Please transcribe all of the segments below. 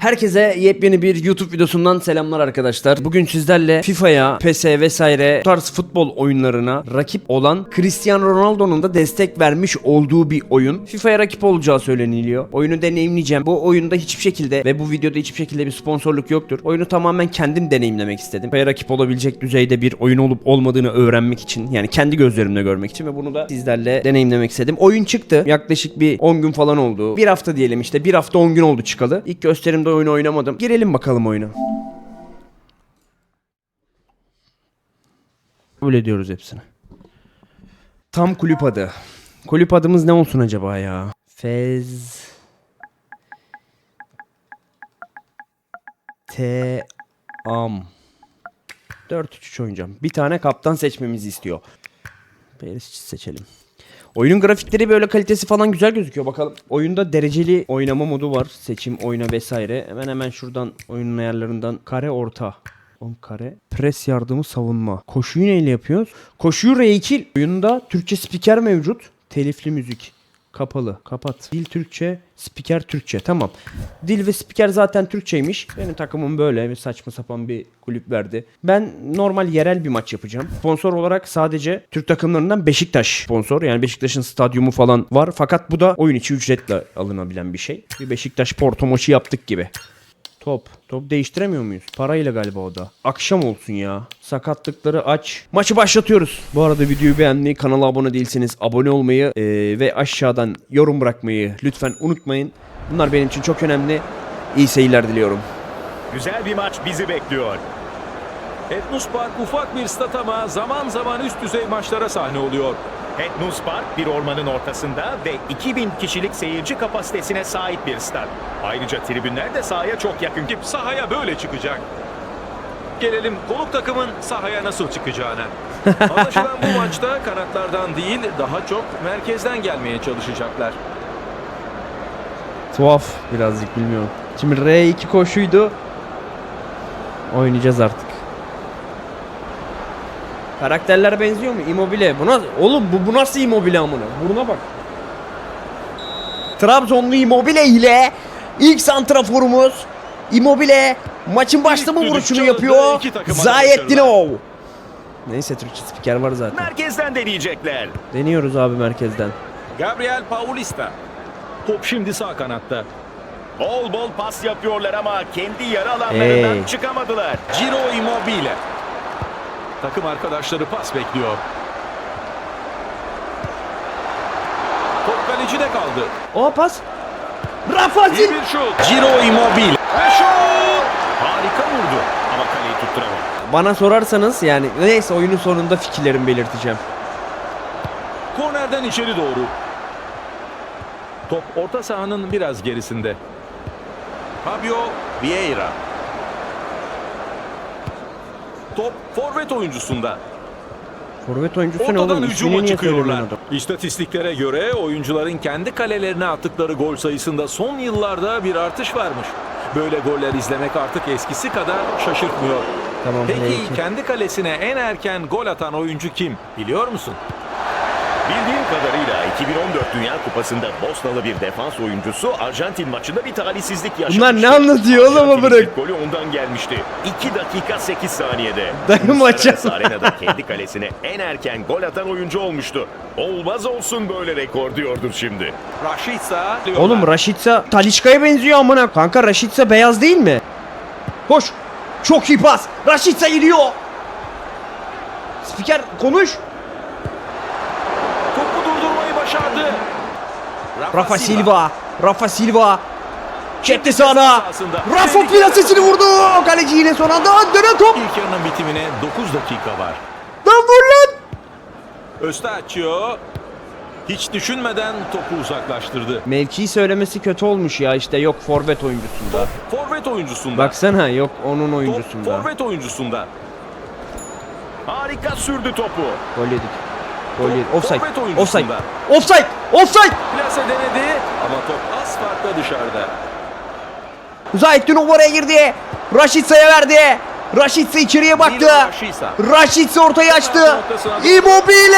Herkese yepyeni bir YouTube videosundan selamlar arkadaşlar. Bugün sizlerle FIFA'ya, PES'e vesaire bu tarz futbol oyunlarına rakip olan Cristiano Ronaldo'nun da destek vermiş olduğu bir oyun. FIFA'ya rakip olacağı söyleniliyor. Oyunu deneyimleyeceğim. Bu oyunda hiçbir şekilde ve bu videoda hiçbir şekilde bir sponsorluk yoktur. Oyunu tamamen kendim deneyimlemek istedim. FIFA'ya rakip olabilecek düzeyde bir oyun olup olmadığını öğrenmek için yani kendi gözlerimle görmek için ve bunu da sizlerle deneyimlemek istedim. Oyun çıktı. Yaklaşık bir 10 gün falan oldu. Bir hafta diyelim işte. Bir hafta 10 gün oldu çıkalı. İlk gösterimde oyunu oynamadım. Girelim bakalım oyuna. Kabul ediyoruz hepsini. Tam kulüp adı. Kulüp adımız ne olsun acaba ya? Fez... T... Am... 4-3-3 oynayacağım. Bir tane kaptan seçmemizi istiyor. Perisic seçelim. Oyunun grafikleri böyle kalitesi falan güzel gözüküyor bakalım. Oyunda dereceli oynama modu var. Seçim, oyna vesaire. Hemen hemen şuradan oyunun ayarlarından kare orta. 10 kare. Pres yardımı savunma. Koşuyu neyle yapıyoruz? Koşuyu R2. Oyunda Türkçe spiker mevcut. Telifli müzik. Kapalı. Kapat. Dil Türkçe, spiker Türkçe. Tamam. Dil ve spiker zaten Türkçeymiş. Benim takımım böyle bir saçma sapan bir kulüp verdi. Ben normal yerel bir maç yapacağım. Sponsor olarak sadece Türk takımlarından Beşiktaş sponsor. Yani Beşiktaş'ın stadyumu falan var. Fakat bu da oyun içi ücretle alınabilen bir şey. Bir Beşiktaş Porto maçı yaptık gibi. Top. Top değiştiremiyor muyuz? Parayla galiba o da. Akşam olsun ya. Sakatlıkları aç. Maçı başlatıyoruz. Bu arada videoyu beğenmeyi, kanala abone değilseniz abone olmayı eee, ve aşağıdan yorum bırakmayı lütfen unutmayın. Bunlar benim için çok önemli. İyi seyirler diliyorum. Güzel bir maç bizi bekliyor. Etnus Park ufak bir stat ama zaman zaman üst düzey maçlara sahne oluyor. Etnus Park bir ormanın ortasında ve 2000 kişilik seyirci kapasitesine sahip bir stad. Ayrıca tribünler de sahaya çok yakın. Rakip sahaya böyle çıkacak. Gelelim konuk takımın sahaya nasıl çıkacağına. Anlaşılan bu maçta kanatlardan değil daha çok merkezden gelmeye çalışacaklar. Tuhaf birazcık bilmiyorum. Şimdi R2 koşuydu. Oynayacağız artık. Karakterler benziyor mu? Immobile. Buna oğlum bu, bu nasıl Immobile amına? Buruna bak. Trabzonlu Immobile ile ilk santraforumuz Immobile maçın başlama vuruşunu yapıyor. Zayettinov. Neyse Türkçe spiker var zaten. Merkezden deneyecekler. Deniyoruz abi merkezden. Gabriel Paulista. Top şimdi sağ kanatta. Bol bol pas yapıyorlar ama kendi yarı alanlarından Hey. çıkamadılar. Ciro Immobile. Takım arkadaşları pas bekliyor. Top kalecide kaldı. O pas. Rafa İyi bir şut. Ciro Immobile. Ve şut. Harika vurdu ama kaleyi tutturamadı. Bana sorarsanız yani neyse oyunun sonunda fikirlerimi belirteceğim. Kornerden içeri doğru. Top orta sahanın biraz gerisinde. Fabio Vieira. Top forvet oyuncusunda. Forvet oyuncusu ne oğlum? Hücuma çıkıyorlar. İstatistiklere göre oyuncuların kendi kalelerine attıkları gol sayısında son yıllarda bir artış varmış. Böyle goller izlemek artık eskisi kadar şaşırtmıyor. Tamam. Peki. kendi kalesine en erken gol atan oyuncu kim? Biliyor musun? Bildiğim kadarıyla 2014 Dünya Kupası'nda Bosnalı bir defans oyuncusu Arjantin maçında bir talihsizlik yaşamıştı. Bunlar ne anlatıyor oğlum Arjantin'in bırak? golü ondan gelmişti. 2 dakika 8 saniyede. Dayı maça. arenada kendi kalesine en erken gol atan oyuncu olmuştu. Olmaz olsun böyle rekor diyordur şimdi. Rashica. Oğlum Raşitsa Talişka'ya benziyor amına. Kanka Raşitsa beyaz değil mi? Koş. Çok iyi pas. Raşitsa gidiyor. Spiker konuş. Başardı. Rafa Silva. Rafa Silva. Çekti sana. sahasında. Rafa plasesini vurdu. Kaleci yine son anda dönen top. İlk yarının bitimine 9 dakika var. Lan vur lan. Östaçio hiç düşünmeden topu uzaklaştırdı. Mevkiyi söylemesi kötü olmuş ya işte yok forvet oyuncusunda. Forvet oyuncusunda. Baksana yok onun Top oyuncusunda. forvet oyuncusunda. Harika sürdü topu. Gol yedik. Gol yedik. Offside. Offside. Offside. Offside. Plase denedi ama top az farkla dışarıda. Zaytun oraya girdi. Raşitsa'ya verdi. Raşitsa içeriye baktı. Raşitsa ortayı açtı. Immobile.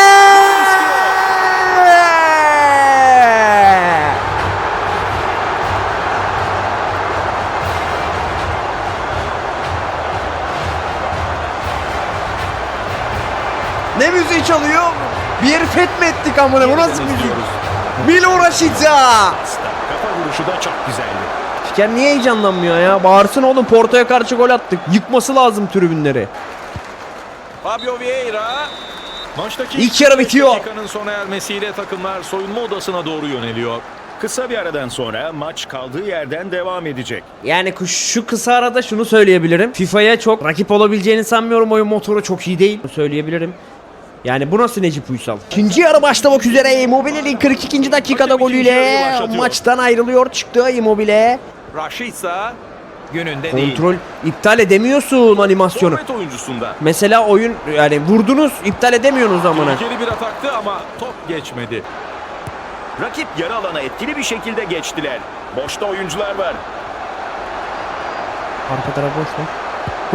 Bir yeri fetmettik amına bu nasıl müzik? Milo Rashica. Kafa vuruşu da çok güzeldi. Fiker niye heyecanlanmıyor ya? Bağırsın oğlum Porto'ya karşı gol attık. Yıkması lazım tribünleri. Fabio Vieira. Maçtaki İlk yarı bitiyor. Dakikanın sona ermesiyle takımlar soyunma odasına doğru yöneliyor. Kısa bir aradan sonra maç kaldığı yerden devam edecek. Yani şu kısa arada şunu söyleyebilirim. FIFA'ya çok rakip olabileceğini sanmıyorum. Oyun motoru çok iyi değil. Bunu söyleyebilirim. Yani bu nasıl Necip Uysal? İkinci yarı başlamak üzere. Immobile'nin 42. dakikada golüyle maçtan ayrılıyor. Çıktı Immobile. Rashica gününde değil. Kontrol iptal edemiyorsun animasyonu. Oyuncusunda. Mesela oyun yani vurdunuz iptal edemiyorsunuz amına. Tehlikeli bir ataktı ama top geçmedi. Rakip yarı alana etkili bir şekilde geçtiler. Boşta oyuncular var. Arka taraf boş lan.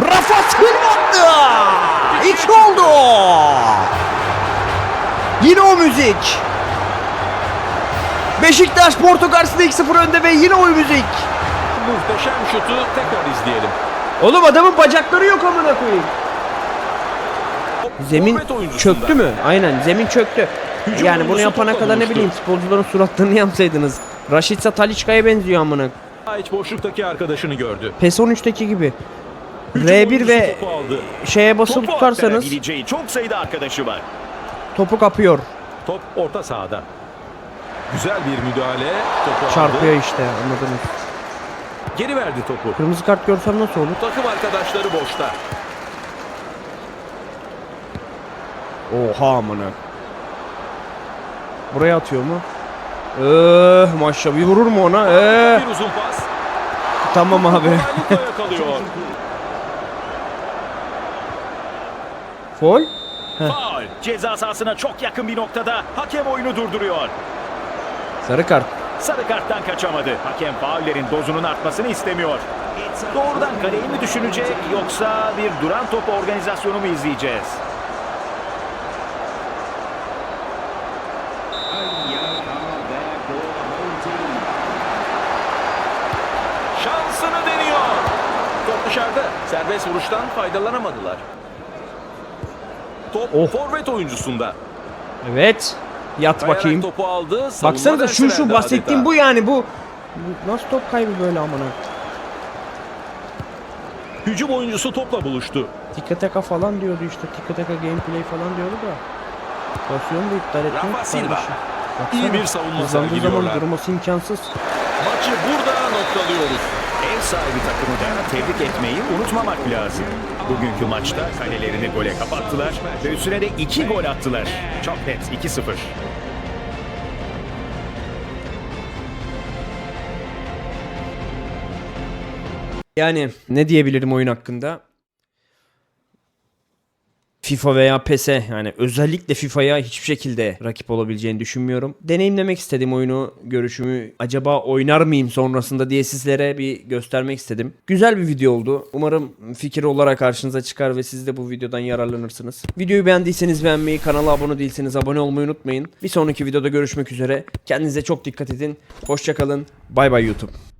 Rafa attı. İki oldu. Yine o müzik. Beşiktaş Porto karşısında 2-0 önde ve yine o müzik. Muhteşem şutu tekrar izleyelim. Oğlum adamın bacakları yok amına koyayım. Zemin çöktü mü? Aynen zemin çöktü. Hücum yani bunu yapana kadar ne bileyim sporcuların suratlarını yapsaydınız. Raşitsa Taliçka'ya benziyor amına. Hiç boşluktaki arkadaşını gördü. PES 13'teki gibi. Hücum R1 oyuncusu ve şeye basılı Topu tutarsanız çok sayıda arkadaşı var. topu kapıyor. Top orta sahada. Güzel bir müdahale. Topu Çarpıyor aldı. işte anladınız. Geri verdi topu. Kırmızı kart görsem nasıl olur? Takım arkadaşları boşta. Oha amına. Buraya atıyor mu? Eee maşallah bir vurur mu ona? Eee Bir uzun pas. tamam abi. Fol? Faul. Ceza sahasına çok yakın bir noktada hakem oyunu durduruyor. Sarı kart. Sarı karttan kaçamadı. Hakem faullerin dozunun artmasını istemiyor. Doğrudan kaleyi mi düşünecek yoksa bir duran top organizasyonu mu izleyeceğiz? Şansını deniyor. Top dışarıda. Serbest vuruştan faydalanamadılar. Top Oh. forvet oyuncusunda. Evet. Yat Kayarak bakayım. topu aldı. Baksanıza şu şu bahsettiğim bu yani bu. Nasıl top kaybı böyle amına? Hücum oyuncusu topla buluştu. Tika taka falan diyordu işte. Tika taka gameplay falan diyordu da. Pozisyonu da iptal etmek Rafa Silva. kardeşim. İyi Baksana, bir savunma sergiliyorlar. zaman durması imkansız. Maçı burada noktalıyoruz. Ev sahibi takımı da tebrik etmeyi unutmamak lazım. Bugünkü maçta kalelerini gole kapattılar ve üstüne de iki gol attılar. Çok net 2-0. Yani ne diyebilirim oyun hakkında? FIFA veya PES'e yani özellikle FIFA'ya hiçbir şekilde rakip olabileceğini düşünmüyorum. Deneyimlemek istedim oyunu, görüşümü acaba oynar mıyım sonrasında diye sizlere bir göstermek istedim. Güzel bir video oldu. Umarım fikir olarak karşınıza çıkar ve siz de bu videodan yararlanırsınız. Videoyu beğendiyseniz beğenmeyi, kanala abone değilseniz abone olmayı unutmayın. Bir sonraki videoda görüşmek üzere. Kendinize çok dikkat edin. Hoşçakalın. Bay bay YouTube.